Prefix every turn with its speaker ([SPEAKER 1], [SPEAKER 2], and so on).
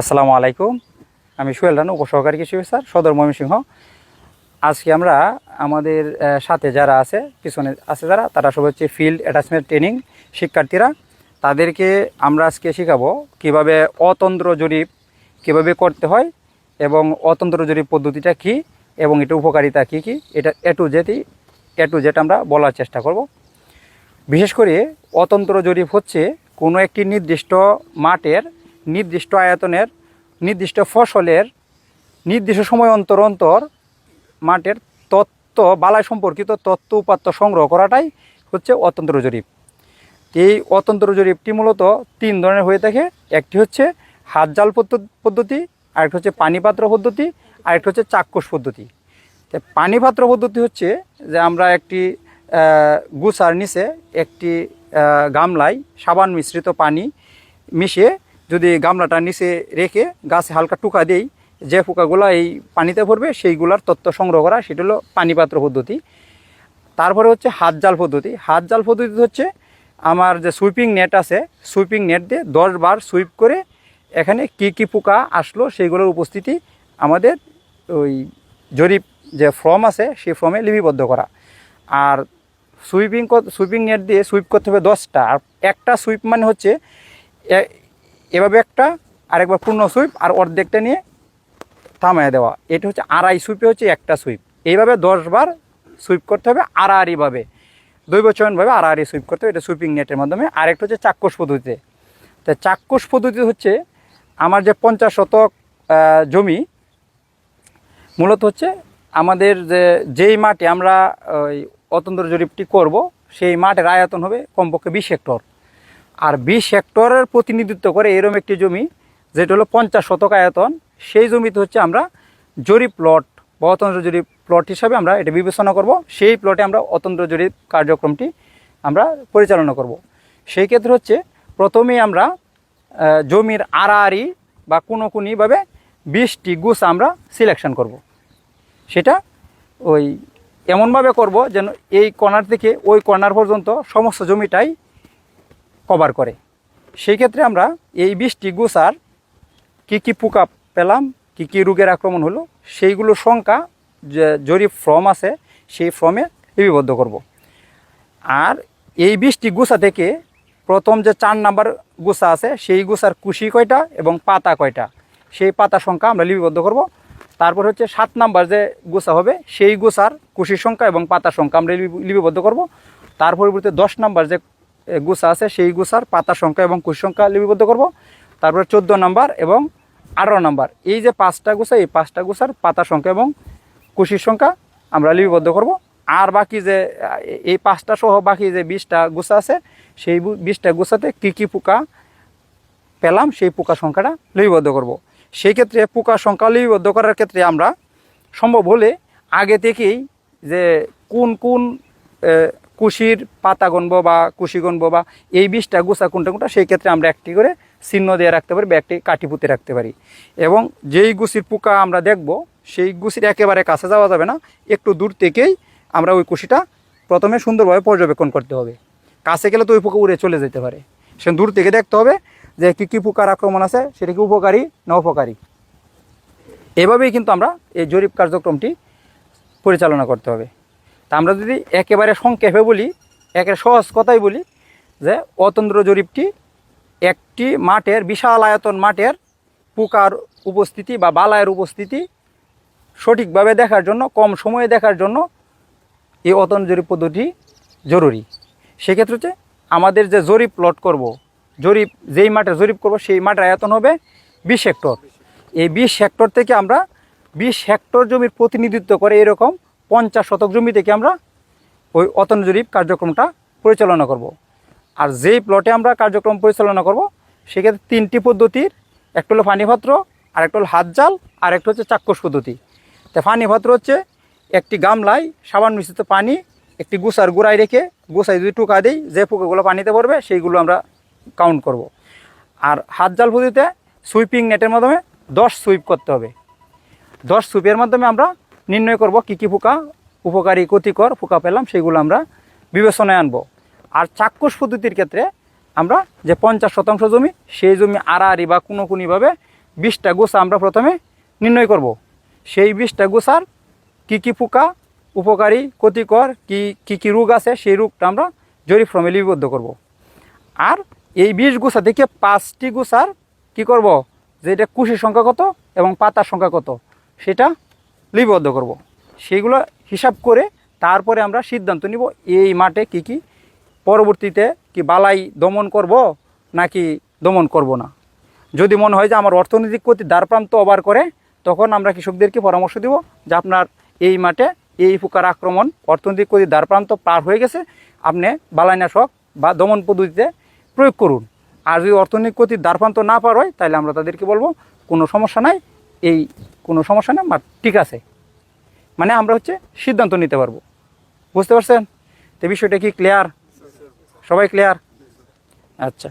[SPEAKER 1] আসসালামু আলাইকুম। আমি সোহেল রানু, উপসহকারী কৃষি অফিসার, সদর ময়মনসিংহ। আজকে আমরা আমাদের সাথে যারা আছে, পিছনে আছে যারা, তারা সব হচ্ছে ফিল্ড অ্যাটাচমেন্ট ট্রেনিং শিক্ষার্থীরা। তাদেরকে আমরা আজকে শেখাবো কীভাবে অতন্ত্র জরিপ কীভাবে করতে হয় এবং অতন্ত্র জরিপ পদ্ধতিটা কি এবং এটা উপকারিতা কি কি, এটা এ টু জেটই এ টু জেট আমরা বলার চেষ্টা করব। বিশেষ করে অতন্ত্র জরিপ হচ্ছে কোনো একটি নির্দিষ্ট মাঠের নির্দিষ্ট আয়তনের, নির্দিষ্ট ফসলের, নির্দিষ্ট সময় অন্তর অন্তর মাঠের তত্ত্ব, বালাই সম্পর্কিত তত্ত্ব উপাত্ত সংগ্রহ করাটাই হচ্ছে অতন্ত্র জরিপ। এই অতন্ত্র জরিপটি মূলত তিন ধরনের হয়ে থাকে। একটি হচ্ছে হাত জাল পদ্ধ- পদ্ধতি, আরেকটি হচ্ছে পানিপাত্র পদ্ধতি, আরেকটি হচ্ছে চাক্ষুষ পদ্ধতি। পানিপাত্র পদ্ধতি হচ্ছে যে আমরা একটি গুছার নিচে একটি গামলায় সাবান মিশ্রিত পানি মিশিয়ে যদি গামলাটা নিচে রেখে গাছে হালকা টুকা দেই, যে পোকাগুলো এই পানিতে পড়বে সেইগুলোর তথ্য সংগ্রহ করা, সেটা হলো পানিপাত্র পদ্ধতি। তারপরে হচ্ছে হাত জাল পদ্ধতি। হাত জাল পদ্ধতি হচ্ছে আমার যে সুইপিং নেট আছে, সুইপিং নেট দিয়ে দশ বার সুইপ করে এখানে কি কি পোকা আসলো সেইগুলোর উপস্থিতি আমাদের ওই জরিপ যে ফর্ম আছে সেই ফর্মে লিপিবদ্ধ করা। আর সুইপিং সুইপিং নেট দিয়ে সুইপ করতে হবে দশটা। আর একটা সুইপ মানে হচ্ছে এভাবে একটা, আরেকবার পূর্ণ সুইপ আর অর্ধেকটা নিয়ে থামায় দেওয়া। এটা হচ্ছে আড়াই সুইপে হচ্ছে একটা সুইপ। এইভাবে দশবার সুইপ করতে হবে আড়াআড়িভাবে। দৈবচয়নভাবে আড়াআড়ি সুইপ করতে হবে। এটা সুইপিং নেটের মাধ্যমে। আরেকটা হচ্ছে চাক্ষুষ পদ্ধতিতে। তো চাক্ষুষ পদ্ধতি হচ্ছে আমার যে পঞ্চাশ শতক জমি, মূলত হচ্ছে আমাদের যে, যেই মাঠে আমরা, ওই অতন্ত্র জরিপটি করব, সেই মাঠের আয়তন হবে কমপক্ষে বিশ হেক্টর। আর বিশ হেক্টরের প্রতিনিধিত্ব করে এরম একটি জমি, যেটা হলো পঞ্চাশ শতক আয়তন, সেই জমিতে হচ্ছে আমরা জরিপ প্লট বা অতন্ত্র জরিপ প্লট হিসাবে আমরা এটা বিবেচনা করব সেই প্লটে আমরা অতন্ত্র জরিপ কার্যক্রমটি আমরা পরিচালনা করব সেই ক্ষেত্রে হচ্ছে প্রথমেই আমরা জমির আড়াআড়ি বা কোনো কোনোভাবে বিশটি গুছ আমরা সিলেকশন করব। সেটা ওই এমনভাবে করব যেন এই কর্নার থেকে ওই কর্নার পর্যন্ত সমস্ত জমিটাই কভার করে। সেই ক্ষেত্রে আমরা এই বৃষ্টি গুছার কী কী পোকা পেলাম, কী কী রোগের আক্রমণ হলো, সেইগুলো সংখ্যা জরিপ ফর্ম আছে, সেই ফর্মে লিপিবদ্ধ করব। আর এই বৃষ্টি গুছা থেকে প্রথম যে চার নাম্বার গুছা আছে, সেই গুছার কুশি কয়টা এবং পাতা কয়টা, সেই পাতা সংখ্যা আমরা লিপিবদ্ধ করব। তারপর হচ্ছে সাত নাম্বার যে গুছা হবে, সেই গুছার কুশির সংখ্যা এবং পাতার সংখ্যা আমরা লিপি- লিপিবদ্ধ করব। তার পরিবর্তে দশ নাম্বার যে গুছা আছে, সেই গুছার পাতা সংখ্যা এবং কুশি সংখ্যা লিপিবদ্ধ করব। তারপরে চোদ্দ নাম্বার এবং আঠারো নাম্বার। এই যে পাঁচটা গুছা, এই পাঁচটা গুছার পাতা সংখ্যা এবং কুশির সংখ্যা আমরা লিপিবদ্ধ করব। আর বাকি যে এই পাঁচটা সহ বাকি যে বিশটা গুছা আছে, সেই বিশটা গুছাতে কী কী পোকা পেলাম, সেই পোকা সংখ্যাটা লিপিবদ্ধ করব। সেই ক্ষেত্রে পোকা সংখ্যা লিপিবদ্ধ করার ক্ষেত্রে আমরা সম্ভব হলে আগে থেকেই যে কোন কোন কুশির পাতা গণব বা কুশি গণব বা এই বিষটা গুছা কোনটা কোনটা, সেই ক্ষেত্রে আমরা একটি করে চিহ্ন দিয়ে রাখতে পারি বা একটি কাঠি পুঁতে রাখতে পারি। এবং যেই গুছির পোকা আমরা দেখব, সেই গুছির একেবারে কাছে যাওয়া যাবে না, একটু দূর থেকেই আমরা ওই কুশিটা প্রথমে সুন্দরভাবে পর্যবেক্ষণ করতে হবে। কাছে গেলে তো ওই পোকা উড়ে চলে যেতে পারে। সে দূর থেকে দেখতে হবে যে কী কী পোকার আক্রমণ আছে, সেটা কি উপকারী না উপকারী এভাবেই কিন্তু আমরা এই জরিপ কার্যক্রমটি পরিচালনা করতে হবে। তা আমরা যদি একেবারে সংক্ষেপে বলি, একেবারে সহজ কথাই বলি যে অতন্ত্র জরিপটি একটি মাঠের বিশাল আয়তন মাঠের পোকার উপস্থিতি বা বালায়ের উপস্থিতি সঠিকভাবে দেখার জন্য, কম সময়ে দেখার জন্য এই অতন্ত্র জরিপ পদ্ধতি জরুরি। সেক্ষেত্রে হচ্ছে আমাদের যে জরিপ প্লট করব, জরিপ, যেই মাঠে জরিপ করব, সেই মাঠের আয়তন হবে বিশ হেক্টর। এই বিশ হেক্টর থেকে আমরা বিশ হেক্টর জমির প্রতিনিধিত্ব করে এরকম পঞ্চাশ শতক জমি থেকে আমরা ওই অতন জরিপ কার্যক্রমটা পরিচালনা করব। আর যেই প্লটে আমরা কার্যক্রম পরিচালনা করব, সেক্ষেত্রে তিনটি পদ্ধতির, একটা হলো পানিপাত্র আর একটা হলো হাত জাল, আর একটা হচ্ছে চাক্ষুষ পদ্ধতি তা পানিপাত্র হচ্ছে একটি গামলায় সাবান মিশ্রিত পানি, একটি গুসার গুড়ায় রেখে গুছায় যদি টুকা দিই, যে পোকাগুলো পানিতে পড়বে, সেইগুলো আমরা কাউন্ট করব। আর হাত জাল পদ্ধতিতে সুইপিং নেটের মাধ্যমে দশ সুইপ করতে হবে দশ সুইপের মাধ্যমে আমরা নির্ণয় করব কী কী পোকা, উপকারী, ক্ষতিকর পোকা পেলাম, সেগুলো আমরা বিবেচনায় আনব। আর চাক্ষুষ পদ্ধতির ক্ষেত্রে আমরা যে পঞ্চাশ শতাংশ জমি, সেই জমি আড়াআড়ি বা কোনো কোনোভাবে বিশটা গোসা আমরা প্রথমে নির্ণয় করব। সেই বিশটা গোসার কী কী পোকা, উপকারী, ক্ষতিকর, কি, কী কী রোগ আছে, সেই রোগটা আমরা জরিপ ফর্মে লিপিবদ্ধ করব। আর এই বিশ গোসা থেকে পাঁচটি গোসার কি করব? যে এটা কুশির সংখ্যা কত এবং পাতার সংখ্যা কত, সেটা লিপিবদ্ধ করব। সেইগুলো হিসাব করে তারপরে আমরা সিদ্ধান্ত নিব এই মাঠে কি কি পরবর্তীতে কি বালাই দমন করব নাকি দমন করব না। যদি মনে হয় যে আমার অর্থনৈতিক ক্ষতি দ্বারপ্রান্ত ওভার করে, তখন আমরা কৃষকদেরকে পরামর্শ দিব যে আপনার এই মাঠে এই পোকার আক্রমণ অর্থনৈতিক ক্ষতি দ্বারপ্রান্ত পার হয়ে গেছে, আপনি বালাইনাশক বা দমন পদ্ধতিতে প্রয়োগ করুন। আর যদি অর্থনৈতিক ক্ষতির দ্বারপ্রান্ত না পার হয়, তাহলে আমরা তাদেরকে বলব কোনো সমস্যা নাই, এই কোনো সমস্যা না ঠিক আছে। মানে আমরা হচ্ছে সিদ্ধান্ত নিতে পারব। বুঝতে পারছেন? তো বিষয়টা কি ক্লিয়ার সবাই ক্লিয়ার আচ্ছা।